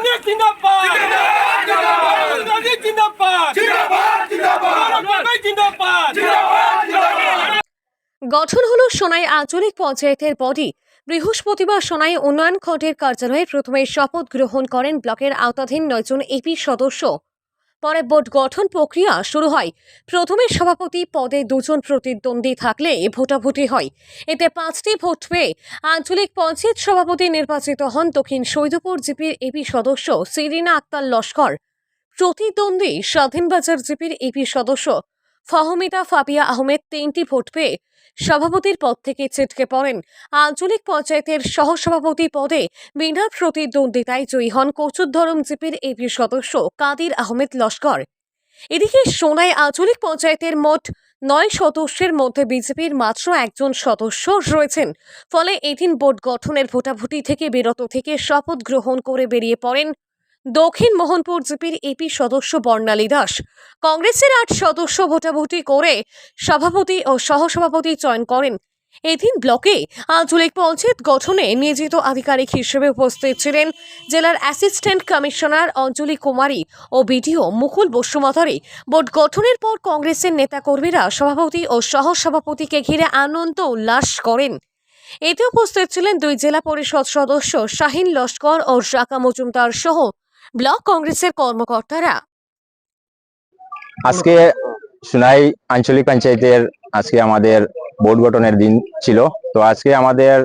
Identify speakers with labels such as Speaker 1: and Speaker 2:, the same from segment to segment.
Speaker 1: কংগ্রেস জিন্দাবাদ রাহুল জিন্দাবাদ জিন্দাবাদ
Speaker 2: গঠন হলো সোনাই আঞ্চলিক পঞ্চায়েতের বডি। বৃহস্পতিবার সোনাই উন্নয়ন খণ্ডের কার্যালয়ে প্রথমে শপথ গ্রহণ করেন ব্লকের আওতাধীন নয়জন এপি সদস্য। পরে বোর্ড গঠন প্রক্রিয়া শুরু হয়। প্রথমে সভাপতি পদে দুজন প্রতিদ্বন্দ্বী থাকলে ভোটাভুটি হয়। এতে পাঁচটি ভোট পেয়ে আঞ্চলিক পঞ্চায়েত সভাপতি নির্বাচিত হন দক্ষিণ সৈদপুর জিপির এপি সদস্য সিরিনা আক্তার লস্কর। প্রতিদ্বন্দ্বী স্বাধীনবাজার জিপির এপি সদস্য ফাহমিদা, ফাবিয়া আহমেদ তিনটি ভোট পেয়ে সভাপতির পদ থেকে ছিটকে পড়েন। আঞ্চলিক পঞ্চায়েতের সহসভাপতি পদে বিনা প্রতিদ্বন্দ্বিতায় জয়ী হন কচুরধরম জিপির এপি সদস্য কাদির আহমেদ লস্কর। এদিকে সোনাই আঞ্চলিক পঞ্চায়েতের মোট নয় সদস্যের মধ্যে বিজেপির মাত্র একজন সদস্য রয়েছেন। ফলে এদিন বোর্ড গঠনের ভোটাভুটি থেকে বিরত থেকে শপথ গ্রহণ করে বেরিয়ে পড়েন দক্ষিণ মোহনপুর জিপির এপি সদস্য বর্ণালী দাস। কংগ্রেসের আট সদস্য ভোটাভুটি করে সভাপতি ও সহসভাপতি চয়ন করেন। এদিন ব্লকে আঞ্চলিক পঞ্চায়েত গঠনে নিয়োজিত আধিকারিক হিসেবে উপস্থিত ছিলেন জেলার অ্যাসিস্ট্যান্ট কমিশনার অঞ্জলি কুমারী ও বিডিও মুকুল বসুমাতারি। বোর্ড গঠনের পর কংগ্রেসের নেতাকর্মীরা সভাপতি ও সহসভাপতিকে ঘিরে আনন্দ উল্লাস করেন। এতে উপস্থিত ছিলেন দুই জেলা পরিষদ সদস্য শাহিন লস্কর ও রাকা মজুমদার সহ ব্লক কংগ্রেসের কর্মকর্তারা
Speaker 3: আজকে সুনাই আঞ্চলিক পঞ্চায়েতের আজকে আমাদের বোর্ড গঠনের দিন ছিল তো আজকে আমাদের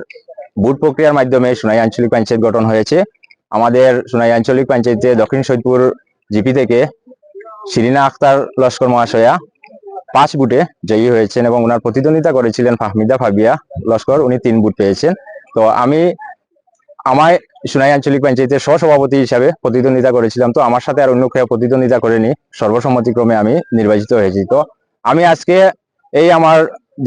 Speaker 3: বুট প্রক্রিয়ার মাধ্যমে সুনাই আঞ্চলিক পঞ্চায়েত গঠন হয়েছে আমাদের সুনাই আঞ্চলিক পঞ্চায়েতে দক্ষিণ সৈদপুর জিপি থেকে শিরিনা আখতার লস্কর মহাশয়া পাঁচ বুটে জয়ী হয়েছেন এবং ওনার প্রতিদ্বন্দ্বিতা করেছিলেন ফাহমিদা ফাবিয়া লস্কর উনি তিন বুট পেয়েছেন তো আমি আমায় সুনাই আঞ্চলিক পঞ্চায়েতের সহসভাপতি হিসাবে প্রতিদ্বন্দ্বিতা করেছিলাম, তো আমার সাথে আর অন্য কেউ প্রতিদ্বন্দ্বিতা করেনি। সর্বসম্মতিক্রমে আমি নির্বাচিত হয়েছি। তো আমি আজকে এই আমার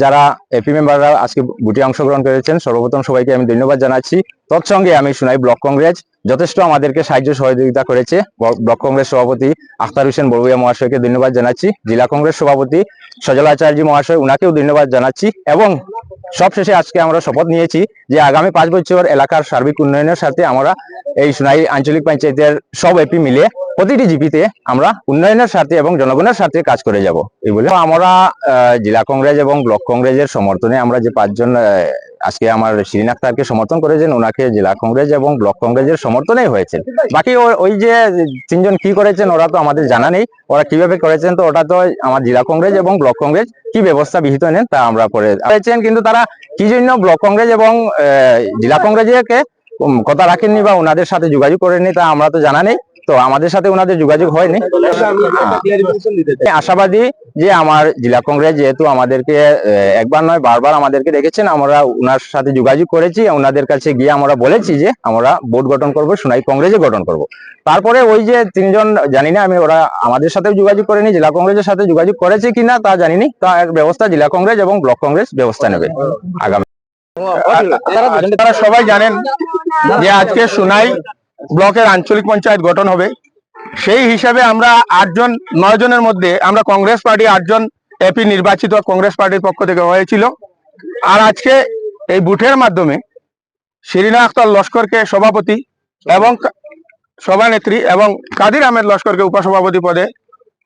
Speaker 3: যারা এপি মেম্বাররা আজকে বুটে অংশগ্রহণ করেছেন, সর্বপ্রথম সবাইকে আমি ধন্যবাদ জানাচ্ছি। তৎসঙ্গে আমি সুনাই ব্লক কংগ্রেস যথেষ্ট আমাদেরকে সাহায্য সহযোগিতা করেছে। ব্লক কংগ্রেস সভাপতি আখতার হোসেন বড়ুয়া মহাশয়কে ধন্যবাদ জানাচ্ছি। জেলা কংগ্রেস সভাপতি সজলাচার্য মহাশয়, উনাকেও ধন্যবাদ জানাচ্ছি এবং সবশেষে আজকে আমরা শপথ নিয়েছি যে আগামী পাঁচ বছর এলাকার সার্বিক উন্নয়নের সাথে আমরা এই সোনাই আঞ্চলিক পঞ্চায়েতের সব এপি মিলে প্রতিটি জিপিতে আমরা উন্নয়নের স্বার্থে এবং জনগণের স্বার্থে কাজ করে যাব। এই বলে আমরা জেলা কংগ্রেস এবং ব্লক কংগ্রেসের সমর্থনে আমরা যে পাঁচজন আজকে আমার শিরিন আক্তারকে সমর্থন করেছেন, ওনাকে জেলা কংগ্রেস এবং ব্লক কংগ্রেসের সমর্থনেই হয়েছেন। বাকি ওই যে তিনজন কি করেছেন, ওরা তো আমাদের জানা নেই, ওরা কীভাবে করেছেন তো ওটা তো আমার জেলা কংগ্রেস এবং ব্লক কংগ্রেস কি ব্যবস্থা বিহিত নেন তা আমরা পরে করেছেন, কিন্তু তারা কি জন্য ব্লক কংগ্রেস এবং জেলা কংগ্রেসকে কথা রাখেননি বা ওনাদের সাথে যোগাযোগ করেননি তা আমরা তো জানা নেই। তো আমাদের সাথে ওনাদের যোগাযোগ হয়নি। আশাবাদী যে আমার জেলা কংগ্রেস যেহেতু আমাদেরকে একবার নয়, বারবার আমাদেরকে দেখেছেন আমরা ওনার সাথে যোগাযোগ করেছি ওনাদের কাছে গিয়ে আমরা বলেছি যে আমরা বোর্ড গঠন করব, সোনাই কংগ্রেসে গঠন করব। তারপরে ওই যে তিনজন, জানি না আমি, ওরা আমাদের সাথেও যোগাযোগ করেনি, জেলা কংগ্রেসের সাথে যোগাযোগ করেছে কিনা তা জানিনি, তা এক ব্যবস্থা জেলা কংগ্রেস এবং ব্লক কংগ্রেস ব্যবস্থা নেবে। আগামী
Speaker 4: তারা সবাই জানেন যে আজকে সুনাই ব্লকের আঞ্চলিক পঞ্চায়েত গঠন হবে। সেই হিসাবে আমরা আটজন নয় জনের মধ্যে আমরা কংগ্রেস পার্টি আটজন এপি নির্বাচিত কংগ্রেস পার্টির পক্ষ থেকে হয়েছিল। আর আজকে এই বুথের মাধ্যমে শিরিনা আখতার লস্করকে সভাপতি এবং সভানেত্রী এবং কাদির আহমেদ লস্করকে উপসভাপতি পদে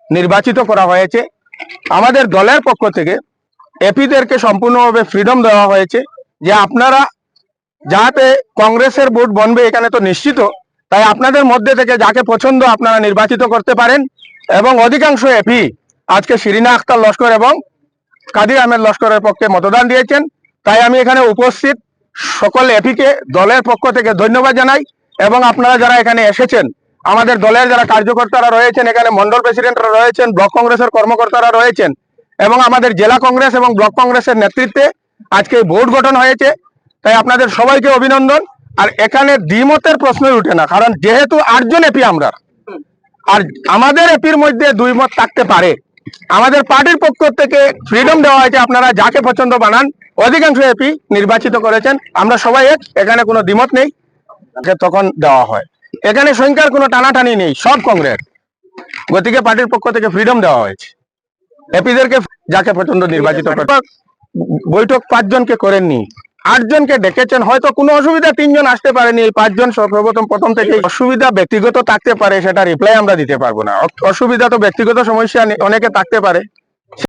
Speaker 4: নির্বাচিত করা হয়েছে। আমাদের দলের পক্ষ থেকে এপিদেরকে সম্পূর্ণভাবে ফ্রিডম দেওয়া হয়েছে যে আপনারা যাতে কংগ্রেসের ভোট বনবে, এখানে তো নিশ্চিত তাই আপনাদের মধ্যে থেকে যাকে পছন্দ আপনারা নির্বাচিত করতে পারেন এবং অধিকাংশ এপি আজকে শিরিনা আখতার লস্কর এবং কাদির আহমেদ লস্করের পক্ষে মতদান দিয়েছেন। তাই আমি এখানে উপস্থিত সকল এপিকে দলের পক্ষ থেকে ধন্যবাদ জানাই এবং আপনারা যারা এখানে এসেছেন, আমাদের দলের যারা কার্যকর্তারা রয়েছেন, এখানে মন্ডল প্রেসিডেন্টরা রয়েছেন, ব্লক কংগ্রেসের কর্মকর্তারা রয়েছেন এবং আমাদের জেলা কংগ্রেস এবং ব্লক কংগ্রেসের নেতৃত্বে আজকে বোর্ড গঠন হয়েছে। তাই আপনাদের সবাইকে অভিনন্দন। আর এখানে দ্বিমতের প্রশ্নই উঠে না, কারণ যেহেতু আটজন এপি আমরা, আর আমাদের এপির মধ্যে দুই মত থাকতে পারে। আমাদের পার্টির পক্ষ থেকে ফ্রিডম দেওয়া হয়েছে, আপনারা যাকে পছন্দ বানান, অধিকাংশ এপি নির্বাচিত করেছেন, আমরা সবাই এক, এখানে কোনো দ্বিমত নেই তখন দেওয়া হয়। এখানে সংখ্যার কোনো টানাটানি নেই, সব কংগ্রেস। গতিকে পার্টির পক্ষ থেকে ফ্রিডম দেওয়া হয়েছে। এপিদেরকে যাকে পছন্দ নির্বাচিত বৈঠক পাঁচজনকে করেননি। আটজনকে ডেকেছেন, হয়তো কোনো অসুবিধা, তিনজন আসতে পারেনি, এই পাঁচজন সর্বপ্রথম প্রথম থেকে অসুবিধা ব্যক্তিগত থাকতে পারে, সেটা রিপ্লাই আমরা দিতে পারব না। অসুবিধা তো ব্যক্তিগত সমস্যা অনেকে থাকতে পারে।